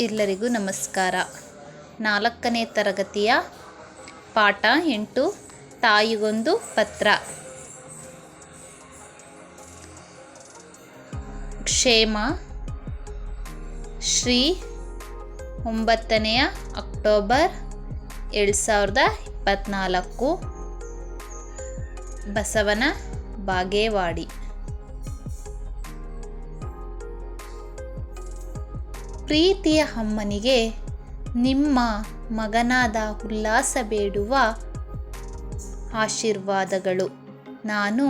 ಎಲ್ಲರಿಗೂ ನಮಸ್ಕಾರ. ನಾಲ್ಕನೇ ತರಗತಿಯ ಪಾಠ ಎಂಟು, ತಾಯಿಗೊಂದು ಪತ್ರ. ಕ್ಷೇಮ, ಶ್ರೀ ಒಂಬತ್ತನೆಯ ಅಕ್ಟೋಬರ್ ಎರಡು ಸಾವಿರದ ಇಪ್ಪತ್ತ್ನಾಲ್ಕು ಬಸವನ ಬಾಗೇವಾಡಿ. ಪ್ರೀತಿಯ ಅಮ್ಮನಿಗೆ, ನಿಮ್ಮ ಮಗನಾದ ಉಲ್ಲಾಸ ಬೇಡುವ ಆಶೀರ್ವಾದಗಳು. ನಾನು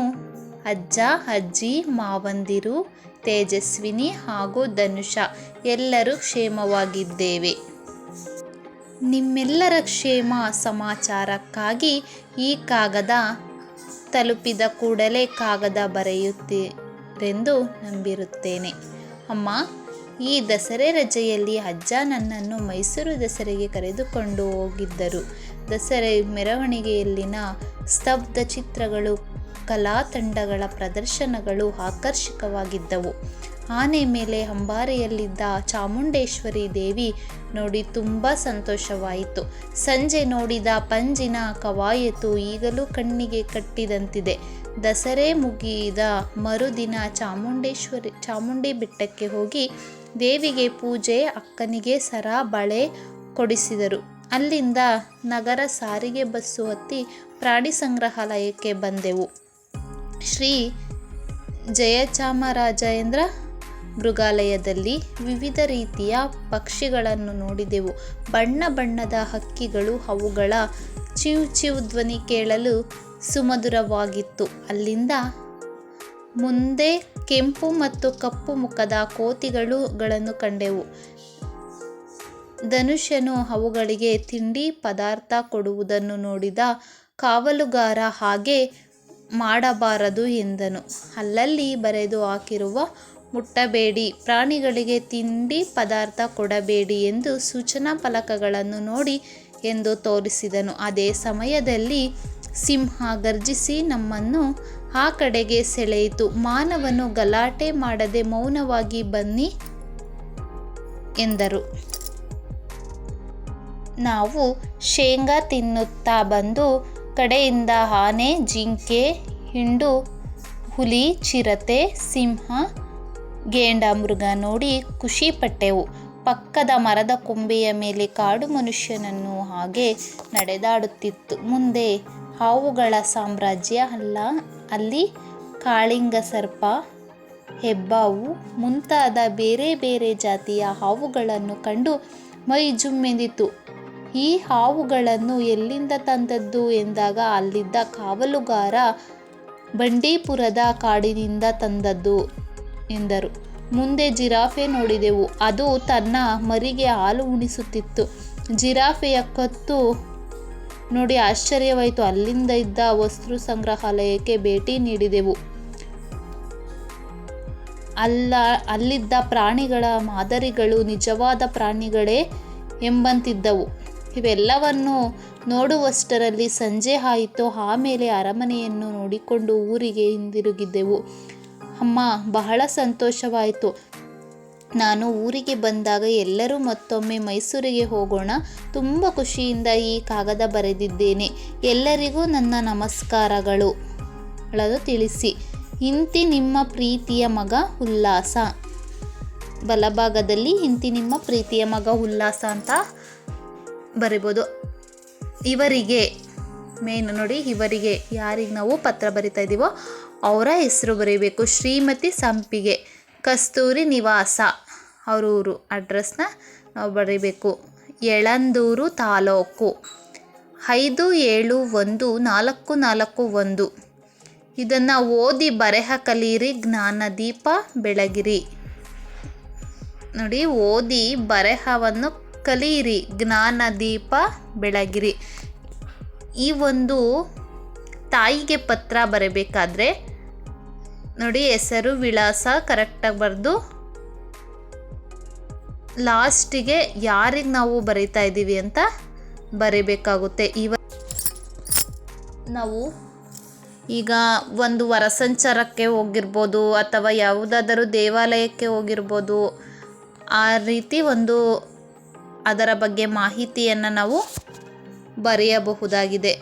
ಅಜ್ಜ, ಅಜ್ಜಿ, ಮಾವಂದಿರು, ತೇಜಸ್ವಿನಿ ಹಾಗೂ ಧನುಷ ಎಲ್ಲರೂ ಕ್ಷೇಮವಾಗಿದ್ದೇವೆ. ನಿಮ್ಮೆಲ್ಲರ ಕ್ಷೇಮ ಸಮಾಚಾರಕ್ಕಾಗಿ ಈ ಕಾಗದ ತಲುಪಿದ ಕೂಡಲೇ ಕಾಗದ ಬರೆಯುತ್ತೀರೆಂದು ನಂಬಿರುತ್ತೇನೆ. ಅಮ್ಮ ಈ ದಸರೆ ರಜೆಯಲ್ಲಿ ಅಜ್ಜ ನನ್ನನ್ನು ಮೈಸೂರು ದಸರೆಗೆ ಕರೆದುಕೊಂಡು ಹೋಗಿದ್ದರು. ದಸರೆ ಮೆರವಣಿಗೆಯಲ್ಲಿನ ಸ್ತಬ್ಧ ಚಿತ್ರಗಳು, ಕಲಾ ತಂಡಗಳ ಪ್ರದರ್ಶನಗಳು ಆಕರ್ಷಕವಾಗಿದ್ದವು. ಆನೆ ಮೇಲೆ ಅಂಬಾರಿಯಲ್ಲಿದ್ದ ಚಾಮುಂಡೇಶ್ವರಿ ದೇವಿ ನೋಡಿ ತುಂಬ ಸಂತೋಷವಾಯಿತು. ಸಂಜೆ ನೋಡಿದ ಪಂಜಿನ ಕವಾಯತು ಈಗಲೂ ಕಣ್ಣಿಗೆ ಕಟ್ಟಿದಂತಿದೆ. ದಸರೆ ಮುಗಿದ ಮರುದಿನ ಚಾಮುಂಡೇಶ್ವರಿ, ಚಾಮುಂಡಿ ಬೆಟ್ಟಕ್ಕೆ ಹೋಗಿ ದೇವಿಗೆ ಪೂಜೆ, ಅಕ್ಕನಿಗೆ ಸರ, ಬಳೆ ಕೊಡಿಸಿದರು. ಅಲ್ಲಿಂದ ನಗರ ಸಾರಿಗೆ ಬಸ್ಸು ಹತ್ತಿ ಪ್ರಾಣಿ ಸಂಗ್ರಹಾಲಯಕ್ಕೆ ಬಂದೆವು. ಶ್ರೀ ಜಯಚಾಮರಾಜೇಂದ್ರ ಮೃಗಾಲಯದಲ್ಲಿ ವಿವಿಧ ರೀತಿಯ ಪಕ್ಷಿಗಳನ್ನು ನೋಡಿದೆವು. ಬಣ್ಣ ಬಣ್ಣದ ಹಕ್ಕಿಗಳು, ಅವುಗಳ ಚಿವ್ ಚಿವ್ ಧ್ವನಿ ಕೇಳಲು ಸುಮಧುರವಾಗಿತ್ತು. ಅಲ್ಲಿಂದ ಮುಂದೆ ಕೆಂಪು ಮತ್ತು ಕಪ್ಪು ಮುಖದ ಕೋತಿಗಳುಗಳನ್ನು ಕಂಡೆವು. ಧನುಷ್ಯನು ಅವುಗಳಿಗೆ ತಿಂಡಿ, ಪದಾರ್ಥ ಕೊಡುವುದನ್ನು ನೋಡಿದ ಕಾವಲುಗಾರ, ಹಾಗೆ ಮಾಡಬಾರದು ಎಂದನು. ಅಲ್ಲಲ್ಲಿ ಬರೆದು ಹಾಕಿರುವ, ಮುಟ್ಟಬೇಡಿ, ಪ್ರಾಣಿಗಳಿಗೆ ತಿಂಡಿ, ಪದಾರ್ಥ ಕೊಡಬೇಡಿ ಎಂದು ಸೂಚನಾ ಫಲಕಗಳನ್ನು ನೋಡಿ ಎಂದು ತೋರಿಸಿದನು. ಅದೇ ಸಮಯದಲ್ಲಿ ಸಿಂಹ ಗರ್ಜಿಸಿ ನಮ್ಮನ್ನು ಆ ಕಡೆಗೆ ಸೆಳೆಯಿತು. ಮಾನವನು ಗಲಾಟೆ ಮಾಡದೆ ಮೌನವಾಗಿ ಬನ್ನಿ ಎಂದರು. ನಾವು ಶೇಂಗಾ ತಿನ್ನುತ್ತಾ ಬಂದು ಕಡೆಯಿಂದ ಆನೆ, ಜಿಂಕೆ, ಹಿಂಡು, ಹುಲಿ, ಚಿರತೆ, ಸಿಂಹ, ಗೇಂಡಾಮೃಗ ನೋಡಿ ಖುಷಿಪಟ್ಟೆವು ಪಕ್ಕದ ಮರದ ಕೊಂಬೆಯ ಮೇಲೆ ಕಾಡು ಮನುಷ್ಯನನ್ನು ಹಾಗೆ ನಡೆದಾಡುತ್ತಿತ್ತು. ಮುಂದೆ ಹಾವುಗಳ ಸಾಮ್ರಾಜ್ಯ ಅಲ್ಲ, ಅಲ್ಲಿ ಕಾಳಿಂಗ ಸರ್ಪ, ಹೆಬ್ಬಾವು, ಮುಂತಾದ ಬೇರೆ ಬೇರೆ ಜಾತಿಯ ಹಾವುಗಳನ್ನು ಕಂಡು ಮೈ ಜುಮ್ಮೆಂದಿತು ಈ ಹಾವುಗಳನ್ನು ಎಲ್ಲಿಂದ ತಂದದ್ದು ಎಂದಾಗ ಅಲ್ಲಿದ್ದ ಕಾವಲುಗಾರ ಬಂಡೀಪುರದ ಕಾಡಿನಿಂದ ತಂದದ್ದು ಎಂದರು. ಮುಂದೆ ಜಿರಾಫೆ ನೋಡಿದೆವು. ಅದು ತನ್ನ ಮರಿಗೆ ಹಾಲು ಉಣಿಸುತ್ತಿತ್ತು. ಜಿರಾಫೆಯ ಕತ್ತು ನೋಡಿ ಆಶ್ಚರ್ಯವಾಯಿತು. ಅಲ್ಲಿಂದ ಇದ್ದ ವಸ್ತು ಸಂಗ್ರಹಾಲಯಕ್ಕೆ ಭೇಟಿ ನೀಡಿದೆವು. ಅಲ್ಲ, ಅಲ್ಲಿದ್ದ ಪ್ರಾಣಿಗಳ ಮಾದರಿಗಳು ನಿಜವಾದ ಪ್ರಾಣಿಗಳೇ ಎಂಬಂತಿದ್ದವು. ಇವೆಲ್ಲವನ್ನು ನೋಡುವಷ್ಟರಲ್ಲಿ ಸಂಜೆ ಆಯಿತು. ಆಮೇಲೆ ಅರಮನೆಯನ್ನು ನೋಡಿಕೊಂಡು ಊರಿಗೆ ಹಿಂದಿರುಗಿದ್ದೆವು ಅಮ್ಮ, ಬಹಳ ಸಂತೋಷವಾಯಿತು. ನಾನು ಊರಿಗೆ ಬಂದಾಗ ಎಲ್ಲರೂ ಮತ್ತೊಮ್ಮೆ ಮೈಸೂರಿಗೆ ಹೋಗೋಣ. ತುಂಬ ಖುಷಿಯಿಂದ ಈ ಕಾಗದ ಬರೆದಿದ್ದೇನೆ. ಎಲ್ಲರಿಗೂ ನನ್ನ ನಮಸ್ಕಾರಗಳು. ಅಳದು ತಿಳಿಸಿ. ಇಂತಿ ನಿಮ್ಮ ಪ್ರೀತಿಯ ಮಗ ಉಲ್ಲಾಸ. ಬಲಭಾಗದಲ್ಲಿ ಇಂತಿ ನಿಮ್ಮ ಪ್ರೀತಿಯ ಮಗ ಉಲ್ಲಾಸ ಅಂತ ಬರಿಬೋದು. ಇವರಿಗೆ ಮೇನ್ ನೋಡಿ, ಇವರಿಗೆ ಯಾರಿಗೆ ನಾವು ಪತ್ರ ಬರಿತಾ ಇದ್ದೀವೋ ಅವರ ಹೆಸರು ಬರೀಬೇಕು. ಶ್ರೀಮತಿ ಸಂಪಿಗೆ ಕಸ್ತೂರಿ ನಿವಾಸ. ಅವ್ರ ಊರು ಅಡ್ರೆಸ್ನ ನಾವು ಬರೀಬೇಕು. ಯಳಂದೂರು ತಾಲೂಕು. ಐದು ಏಳು ಒಂದು ನಾಲ್ಕು ನಾಲ್ಕು ಒಂದು. ಇದನ್ನು ಓದಿ ಬರೆಹ ಕಲಿಯಿರಿ ಜ್ಞಾನದೀಪ ಬೆಳಗಿರಿ. ನೋಡಿ, ಓದಿ ಬರೆಹವನ್ನು ಕಲಿಯಿರಿ ಜ್ಞಾನದೀಪ ಬೆಳಗಿರಿ. ಈ ಒಂದು ತಾಯಿಗೆ ಪತ್ರ ಬರಬೇಕಾದ್ರೆ ನೋಡಿ, ಹೆಸರು, ವಿಳಾಸ ಕರೆಕ್ಟಾಗಿ ಬರೆದು ಲಾಸ್ಟಿಗೆ ಯಾರಿಗೆ ನಾವು ಬರಿತಾ ಇದ್ದೀವಿ ಅಂತ ಬರೀಬೇಕಾಗುತ್ತೆ. ಇವ ನಾವು ಈಗ ಒಂದು ಹೊರಸಂಚಾರಕ್ಕೆ ಹೋಗಿರ್ಬೋದು ಅಥವಾ ಯಾವುದಾದರೂ ದೇವಾಲಯಕ್ಕೆ ಹೋಗಿರ್ಬೋದು, ಆ ರೀತಿ ಒಂದು ಅದರ ಬಗ್ಗೆ ಮಾಹಿತಿಯನ್ನು ನಾವು ಬರೆಯಬಹುದಾಗಿದೆ.